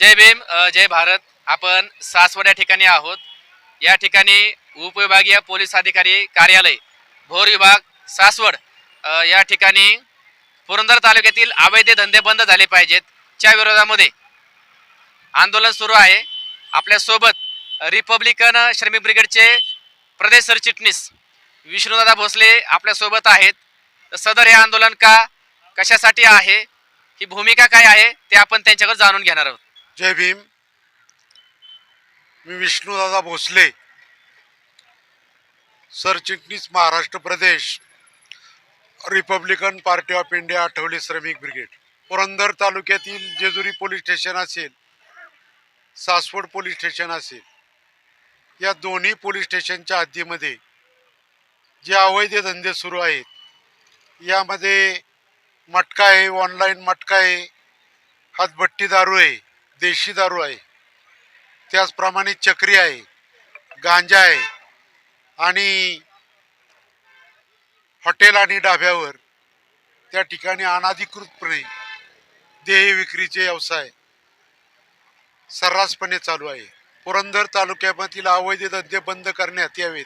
जय भीम जय भारत. आपण सासवड या ठिकाणी आहोत. या ठिकाणी उपविभागीय पोलीस अधिकारी कार्यालय भोर विभाग सासवड या ठिकाणी पुरंदर तालुक्यातील अवैध धंदे बंद झाले पाहिजेत. च्या विरोधामध्ये आंदोलन सुरू आहे. आपल्यासोबत रिपब्लिकन श्रमिक ब्रिगेडचे प्रदेश सरचिटणीस विष्णुदादा भोसले आपल्यासोबत आहेत. तर सदर हे आंदोलन का कशासाठी आहे ही भूमिका काय आहे ते आपण त्यांच्याकडे जाणून घेणार आहोत. जय भीम. मी विष्णुदादा भोसले. सरचिटणीस महाराष्ट्र प्रदेश Republican party of India Athawale श्रमिक ब्रिगेड. पुरंदर तालुक्यातील जेजुरी पोलीस स्टेशन असेल सासवड पोलीस स्टेशन असेल या दोन्ही पोलीस स्टेशनच्या हद्दीमध्ये जे अवैध धंदे सुरू आहेत यामध्ये मटका आहे ऑनलाईन मटका आहे हातभट्टी दारू आहे देशी दारू आहे. त्याचप्रमाणे चक्री आहे गांजा आहे आणि हॉटेल आणि डाब्यावर त्या ठिकाणी अनाधिकृतपणे देह विक्रीचे व्यवसाय सर्रासपणे चालू आहे. पुरंदर तालुक्यामधील अवैध धंदे बंद करण्यात यावेत.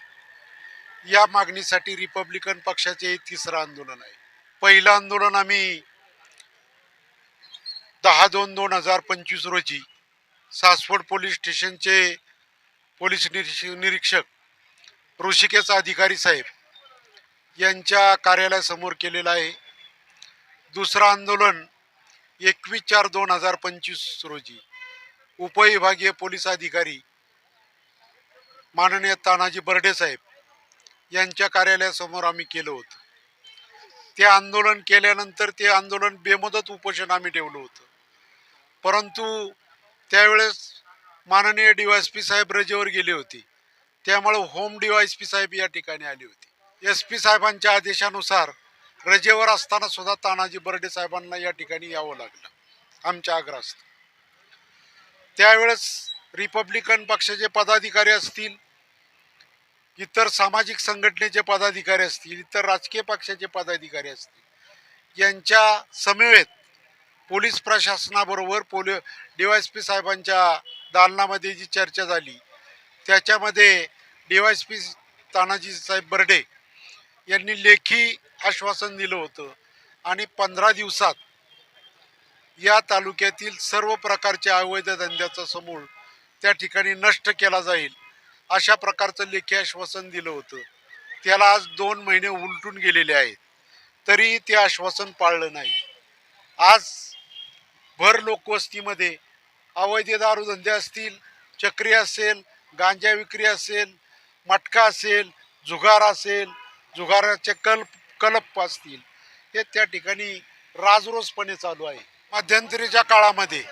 या मागणीसाठी रिपब्लिकन पक्षाचे हे तिसरं आंदोलन आहे. पहिलं आंदोलन आम्ही दहा दोन दोन हजार पंचवीस रोजी सासवड पोलीस स्टेशनचे पोलीस निरीक्ष- निरीक्षक ऋषिकेश अधिकारी साहेब यांच्या कार्यालयासमोर केलेलं आहे. दुसरं आंदोलन एकवीस चार दोन हजार पंचवीस रोजी उपविभागीय पोलीस अधिकारी माननीय तानाजी बर्डे साहेब यांच्या कार्यालयासमोर आम्ही केलं होतं. ते आंदोलन केल्यानंतर ते आंदोलन बेमुदत उपोषण आम्ही ठेवलं होतं. परंतु त्यावेळेस माननीय डी वायस पी साहेब रजेवर गेले होते. त्यामुळे होम डीवायस पी साहेब या ठिकाणी आले होते. एस पी साहेबांच्या आदेशानुसार रजेवर असताना सुद्धा तानाजी बर्डे साहेबांना या ठिकाणी यावं लागलं. आमच्या आग्रहास्त. त्यावेळेस रिपब्लिकन पक्षाचे पदाधिकारी असतील इतर सामाजिक संघटनेचे पदाधिकारी असतील इतर राजकीय पक्षाचे पदाधिकारी असतील यांच्या समवेत पोलीस प्रशासनाबरोबर पोली पी साहेबांच्या दालनामध्ये जी चर्चा झाली त्याच्यामध्ये D Y S P Tanaji साहेब बर्डे यांनी लेखी आश्वासन दिलं होतं आणि पंधरा दिवसात या तालुक्यातील सर्व प्रकारच्या अवैध धंद्याचा समूळ त्या ठिकाणी नष्ट केला जाईल अशा प्रकारचं लेखी आश्वासन दिलं होतं. त्याला आज दोन महिने उलटून गेलेले आहेत तरी ते आश्वासन पाळलं नाही. आज भर लोकवस्तीमध्ये. अवैध दारू धंदे असतील चक्री असेल गांजा विक्री असेल मटका असेल जुगार असेल जुगाराचे कल्प कलप असतील. हे त्या ठिकाणी राजरोसपणे चालू आहे. मध्यंतरीच्या काळामध्ये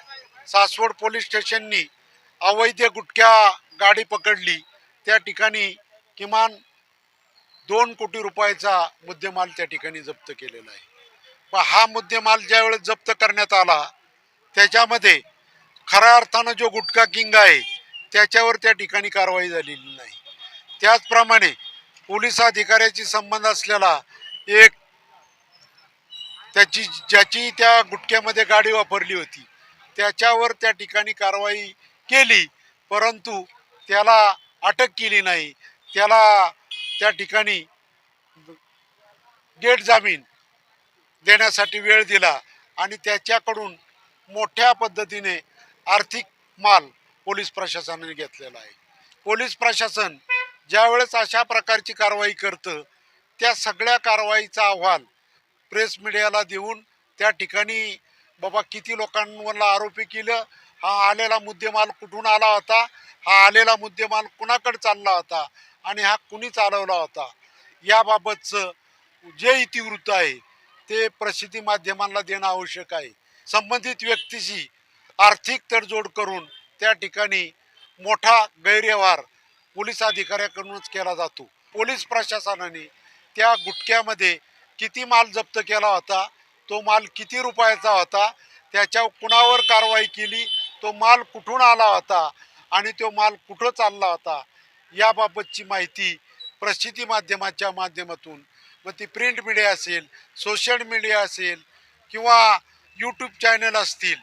सासवड पोलीस स्टेशननी अवैध गुटख्या गाडी पकडली. त्या ठिकाणी किमान दोन कोटी रुपयाचा मुद्देमाल त्या ठिकाणी जप्त केलेला आहे. पण हा मुद्देमाल ज्यावेळेस जप्त करण्यात आला त्याच्यामध्ये खऱ्या अर्थानं जो गुटखा किंग आहे त्याच्यावर त्या ठिकाणी कारवाई झालेली नाही. त्याचप्रमाणे पोलीस अधिकाऱ्याची संबंध असलेला एक त्याची ज्याची त्या गुटख्यामध्ये गाडी वापरली होती त्याच्यावर त्या ठिकाणी कारवाई केली परंतु त्याला अटक केली नाही. त्याला त्या ठिकाणी गेट जामीन देण्यासाठी वेळ दिला आणि त्याच्याकडून मोठ्या पद्धतीने आर्थिक माल पोलीस प्रशासनाने घेतलेला आहे. पोलीस प्रशासन ज्यावेळेस अशा प्रकारची कारवाई करतं त्या सगळ्या कारवाईचा अहवाल प्रेस मीडियाला देऊन त्या ठिकाणी बाबा किती लोकांवरला आरोपी केलं हा आलेला मुद्देमाल कुठून आला होता हा आलेला मुद्देमाल कुणाकडे चालला होता आणि हा कुणी चालवला होता याबाबतचं जे इतिवृत्त आहे ते प्रसिद्धी माध्यमांना देणं आवश्यक आहे. संबंधित व्यक्तीशी आर्थिक तडजोड करून त्या ठिकाणी मोठा गैरव्यवहार पोलीस अधिकाऱ्याकडूनच केला जातो. पोलीस प्रशासनाने त्या गुटख्यामध्ये किती माल जप्त केला होता तो माल किती रुपयाचा होता त्याच्या कुणावर कारवाई केली तो माल कुठून आला होता आणि तो माल कुठं चालला होता याबाबतची माहिती प्रसिद्धी माध्यमाच्या माध्यमातून मग ती प्रिंट मीडिया असेल सोशल मीडिया असेल किंवा यूट्यूब चॅनल असतील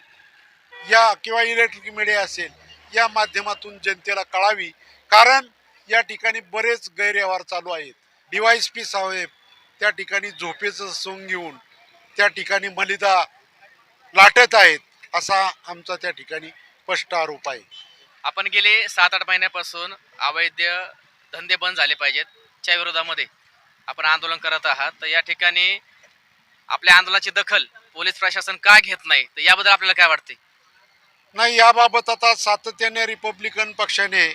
या किंवा इलेक्ट्रिक मीडिया असेल या माध्यमातून जनतेला कळावी. कारण या ठिकाणी बरेच गैरव्यवहार चालू आहेत. डीवायस पी साहेब त्या ठिकाणी झोपेचं सोंग घेऊन त्या ठिकाणी मलिदा लाटत आहेत असा आमचा त्या ठिकाणी स्पष्ट आरोप आहे. आपण गेले सात आठ महिन्यापासून अवैध धंदे बंद झाले पाहिजेत. च्या विरोधामध्ये आपण आंदोलन करत आहात. तर या ठिकाणी आपल्या आंदोलनाची दखल पोलीस प्रशासन का घेत नाही? तर याबद्दल आपल्याला काय वाटते नाही याबाबत आता सातत्याने रिपब्लिकन पक्षाने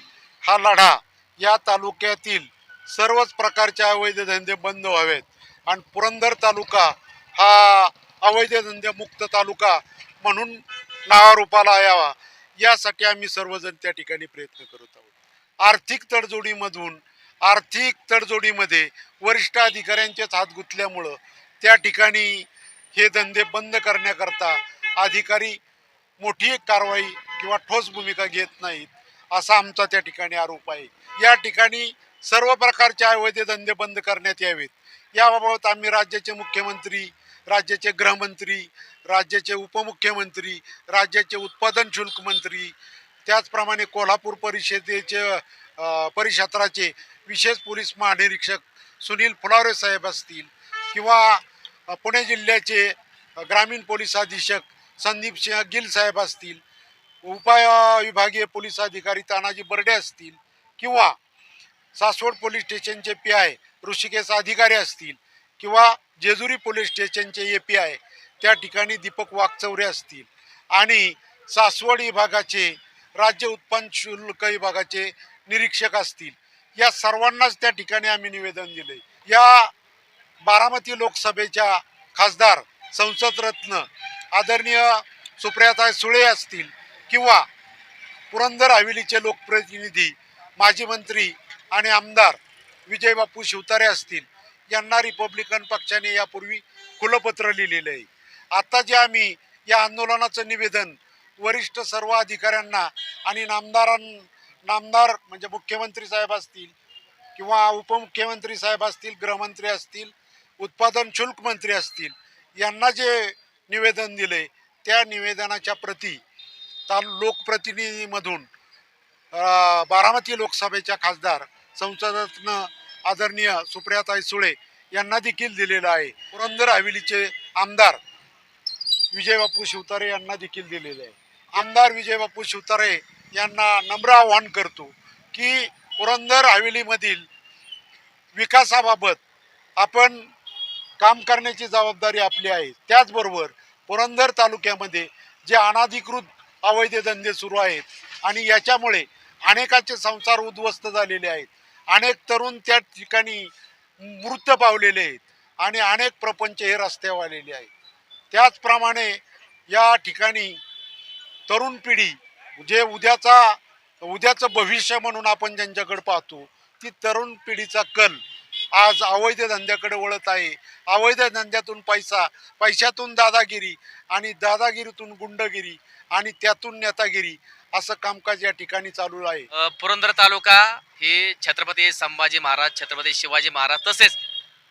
हा लढा या तालुक्यातील सर्वच प्रकारचे अवैध धंदे बंद व्हावेत. आणि पुरंदर तालुका हा अवैध धंदेमुक्त तालुका म्हणून नावारूपाला यावा. यासाठी आम्ही सर्वजण त्या ठिकाणी प्रयत्न करत आहोत. आर्थिक तडजोडीमधून आर्थिक तडजोडीमध्ये वरिष्ठ अधिकाऱ्यांचेच हात गुंतल्यामुळं त्या ठिकाणी हे धंदे बंद करण्याकरता अधिकारी मोठी एक कारवाई किंवा ठोस भूमिका घेत नाहीत असा आमचा त्या ठिकाणी आरोप आहे. या ठिकाणी सर्व प्रकारचे अवैध धंदे बंद करण्यात यावेत. याबाबत आम्ही राज्याचे मुख्यमंत्री राज्याचे गृहमंत्री राज्याचे उपमुख्यमंत्री राज्याचे उत्पादन शुल्क मंत्री त्याचप्रमाणे कोल्हापूर परिषदेचे परिक्षेत्राचे विशेष पोलीस महानिरीक्षक सुनील फुलावरे साहेब असतील किंवा पुणे जिल्ह्याचे ग्रामीण पोलीस अधीक्षक संदीप सिंह गिल साहेब असतील उपाय विभागीय पोलीस अधिकारी तानाजी बर्डे असतील किंवा सासवड पोलीस स्टेशनचे पी आय ऋषिकेश अधिकारी असतील किंवा जेजुरी पोलीस स्टेशनचे ए पी आय त्या ठिकाणी दीपक वाकचौरे असतील. आणि सासवड विभागाचे राज्य उत्पन्न शुल्क विभागाचे निरीक्षक असतील. या सर्वांनाच त्या ठिकाणी आम्ही निवेदन दिले या बारामती लोकसभेच्या खासदार संसद रत्न आदरणीय सुप्रियाताई सुळे असतील किंवा पुरंदर हवेलीचे लोकप्रतिनिधी माजी मंत्री आणि आमदार विजय बापू शिवतारे असतील यांना रिपब्लिकन पक्षाने यापूर्वी खुलपत्र लिहिलेलं आहे. आता जे आम्ही या आंदोलनाचं निवेदन वरिष्ठ सर्व अधिकाऱ्यांना आणि नामदारां नामदार म्हणजे मुख्यमंत्री साहेब असतील किंवा उपमुख्यमंत्री साहेब असतील गृहमंत्री असतील उत्पादन शुल्क मंत्री असतील यांना जे निवेदन दिले त्या निवेदनाच्या प्रती ताल लोकप्रतिनिधीमधून बारामती लोकसभेच्या खासदार संसदरत्न आदरणीय सुप्रियाताई सुळे यांना देखील दिलेलं आहे. पुरंदर हवेलीचे आमदार विजयबापू शिवतारे यांना देखील दिलेले आहे. आमदार विजयबापू शिवतारे यांना नम्र आवाहन करतो की पुरंदर हवेलीमधील विकासाबाबत आपण काम करण्याची जबाबदारी आपली आहे. त्याचबरोबर पुरंदर तालुक्यामध्ये जे अनाधिकृत अवैध धंदे सुरू आहेत आणि याच्यामुळे अनेकाचे संसार उद्ध्वस्त झालेले आहेत. अनेक तरुण त्या ठिकाणी मृत पावलेले आहेत आणि अनेक प्रपंच हे रस्त्यावर आलेले आहेत. त्याचप्रमाणे या ठिकाणी तरुण पिढी जे उद्याचा उद्याचं भविष्य म्हणून आपण ज्यांच्याकडे पाहतो ती तरुण पिढीचा कल आज अवैध धंद्याकडे वळत आहे. अवैध धंद्यातून पैसा पैशातून दादागिरी आणि दादागिरीतून गुंडगिरी आणि त्यातून नेतागिरी असं कामकाज या ठिकाणी चालू आहे. पुरंदर तालुका हे छत्रपती संभाजी महाराज छत्रपती शिवाजी महाराज तसेच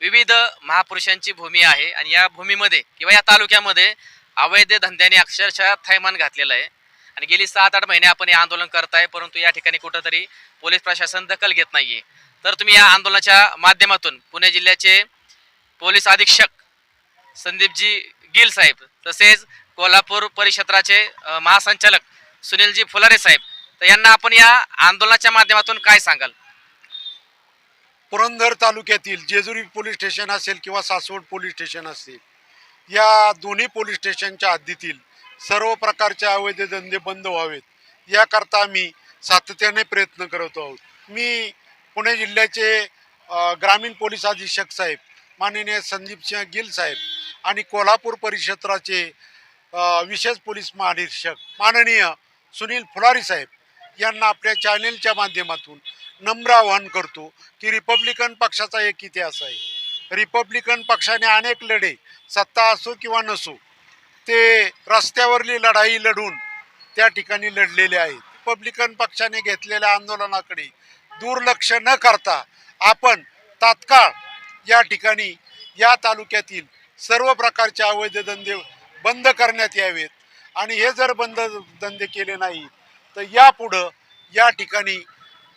विविध महापुरुषांची भूमी आहे आणि या भूमीमध्ये किंवा या तालुक्यामध्ये अवैध धंद्याने अक्षरशः थैमान घातलेलं आहे. आणि गेली सात आठ महिने आपण हे आंदोलन करताय परंतु या ठिकाणी कुठंतरी पोलीस प्रशासन दखल घेत नाहीये. तर तुम्ही या आंदोलनाच्या माध्यमातून पुणे जिल्ह्याचे पोलीस अधीक्षक संदीपजी गिल साहेब तसेच कोल्हापूर परिक्षेत्राचे महासंचालक सुनीलजी फुलारे साहेब तर यांना आपण या आंदोलनाच्या माध्यमातून काय सांगाल? पुरंदर तालुक्यातील जेजुरी पोलीस स्टेशन असेल किंवा सासवड पोलीस स्टेशन असेल या दोन्ही पोलीस स्टेशनच्या हद्दीतील सर्व प्रकारचे अवैध धंदे बंद व्हावेत याकरता आम्ही सातत्याने प्रयत्न करत आहोत. मी पुणे जिल्ह्याचे ग्रामीण पोलीस अधीक्षक साहेब माननीय संदीप सिंह गिल साहेब आणि कोल्हापूर परिक्षेत्राचे विशेष पोलीस महानिरीक्षक माननीय सुनील फुलारी साहेब यांना आपल्या चॅनेलच्या माध्यमातून नम्र आवाहन करतो की रिपब्लिकन पक्षाचा एक इतिहास आहे. रिपब्लिकन पक्षाने अनेक लढे सत्ता असो किंवा नसो ते रस्त्यावरली लढाई लढून त्या ठिकाणी लढलेले आहेत. रिपब्लिकन पक्षाने घेतलेल्या आंदोलनाकडे दुर्लक्ष न करता आपण तात्काळ या ठिकाणी या तालुक्यातील सर्व प्रकारचे अवैध धंदे बंद करण्यात यावेत. आणि हे जर बंद धंदे केले नाही तर यापुढं या ठिकाणी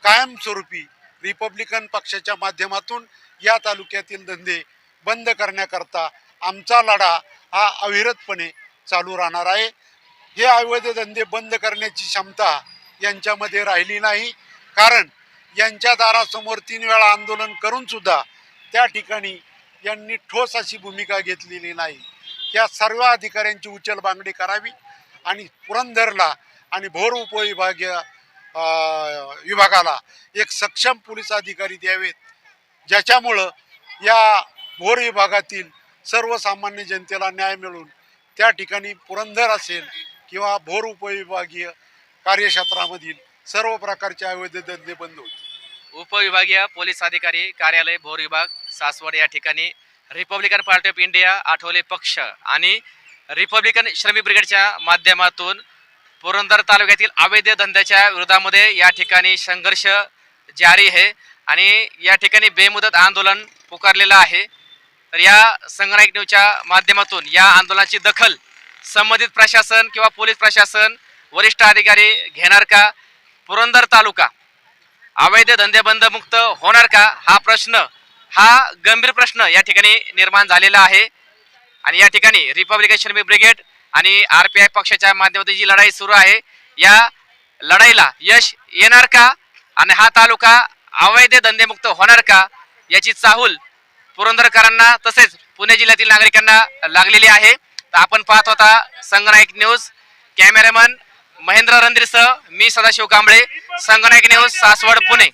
कायमस्वरूपी रिपब्लिकन पक्षाच्या माध्यमातून या तालुक्यातील धंदे बंद करण्याकरता आमचा लढा हा अविरतपणे चालू राहणार आहे. हे अवैध धंदे बंद करण्याची क्षमता यांच्यामध्ये राहिली नाही. कारण यांच्या दारासमोर तीन वेळा आंदोलन करून सुद्धा त्या ठिकाणी यांनी ठोस अशी भूमिका घेतलेली नाही. या सर्व अधिकाऱ्यांची उचलबांगडी करावी आणि पुरंदरला आणि भोर उपविभागीय विभागाला एक सक्षम पोलीस अधिकारी द्यावेत. ज्याच्यामुळं या भोर विभागातील सर्वसामान्य जनतेला न्याय मिळून त्या ठिकाणी पुरंदर असेल किंवा भोर उपविभागीय कार्यक्षेत्रामधील सर्व प्रकारचे अवैध धंदे बंद होते. उपविभागीय पोलीस अधिकारी कार्यालय भोर विभाग सासवड या ठिकाणी Republican party of India Athawale पक्ष आणि रिपब्लिकन श्रमिक ब्रिगेडच्या माध्यमातून पुरंदर तालुक्यातील अवैध धंद्याच्या विरोधामध्ये या ठिकाणी संघर्ष जारी आहे आणि या ठिकाणी बेमुदत आंदोलन पुकारलेलं आहे. तर या संगणक न्यूजच्या माध्यमातून या आंदोलनाची दखल संबंधित प्रशासन किंवा पोलीस प्रशासन वरिष्ठ अधिकारी घेणार का? पुरंदर तालुका. अवैध धंदेबंद मुक्त होणार का? हा प्रश्न हा गंभीर प्रश्न या ठिकाणी निर्माण झालेला आहे. आणि या ठिकाणी रिपब्लिकन श्रमिक ब्रिगेड आणि आर पी आय पक्षाच्या माध्यमातून जी लढाई सुरू आहे या लढाईला यश येणार का? आणि हा तालुका अवैध धंदेमुक्त होणार का? याची चाहूल पुरंदरकरांना तसेच पुणे जिल्ह्यातील नागरिकांना लागलेली आहे. तर आपण पाहत होता संगनायक न्यूज. कॅमेरामन महेंद्र रंद्रेसह मी सदाशिव कांबळे संगनायक न्यूज सासवड पुणे.